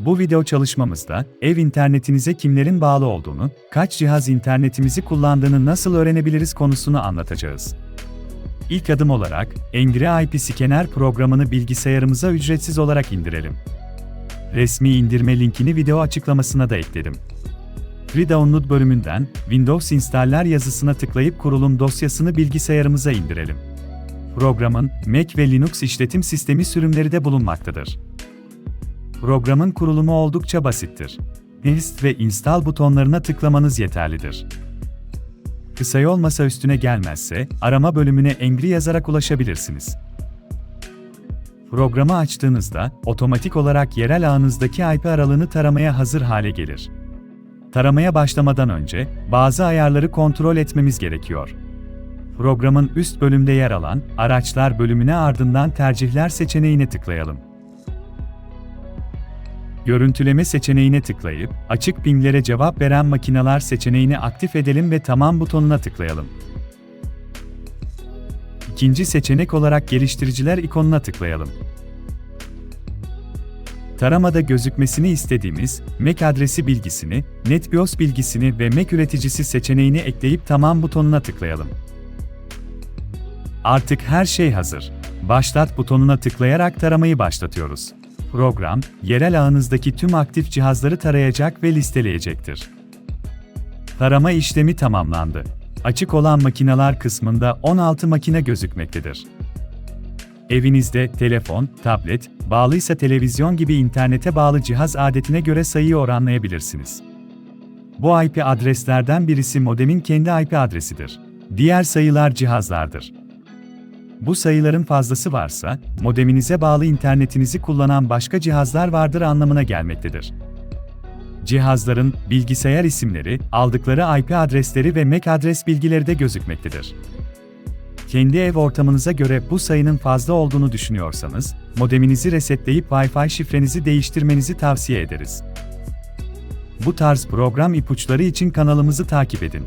Bu video çalışmamızda ev internetinize kimlerin bağlı olduğunu, kaç cihaz internetimizi kullandığını nasıl öğrenebiliriz konusunu anlatacağız. İlk adım olarak Engri IP Scanner programını bilgisayarımıza ücretsiz olarak indirelim. Resmi indirme linkini video açıklamasına da ekledim. Free Download bölümünden Windows Installer yazısına tıklayıp kurulum dosyasını bilgisayarımıza indirelim. Programın Mac ve Linux işletim sistemi sürümleri de bulunmaktadır. Programın kurulumu oldukça basittir. Next ve Install butonlarına tıklamanız yeterlidir. Kısa yol masa üstüne gelmezse, arama bölümüne Engri yazarak ulaşabilirsiniz. Programı açtığınızda, otomatik olarak yerel ağınızdaki IP aralığını taramaya hazır hale gelir. Taramaya başlamadan önce, bazı ayarları kontrol etmemiz gerekiyor. Programın üst bölümde yer alan, Araçlar bölümüne ardından Tercihler seçeneğine tıklayalım. Görüntüleme seçeneğine tıklayıp, açık pinglere cevap veren makineler seçeneğini aktif edelim ve Tamam butonuna tıklayalım. İkinci seçenek olarak Geliştiriciler ikonuna tıklayalım. Taramada gözükmesini istediğimiz MAC adresi bilgisini, NetBIOS bilgisini ve Mac üreticisi seçeneğini ekleyip Tamam butonuna tıklayalım. Artık her şey hazır. Başlat butonuna tıklayarak taramayı başlatıyoruz. Program, yerel ağınızdaki tüm aktif cihazları tarayacak ve listeleyecektir. Tarama işlemi tamamlandı. Açık olan makineler kısmında 16 makine gözükmektedir. Evinizde telefon, tablet, bağlıysa televizyon gibi internete bağlı cihaz adetine göre sayıyı oranlayabilirsiniz. Bu IP adreslerden birisi modemin kendi IP adresidir. Diğer sayılar cihazlardır. Bu sayıların fazlası varsa, modeminize bağlı internetinizi kullanan başka cihazlar vardır anlamına gelmektedir. Cihazların bilgisayar isimleri, aldıkları IP adresleri ve MAC adres bilgileri de gözükmektedir. Kendi ev ortamınıza göre bu sayının fazla olduğunu düşünüyorsanız, modeminizi resetleyip Wi-Fi şifrenizi değiştirmenizi tavsiye ederiz. Bu tarz program ipuçları için kanalımızı takip edin.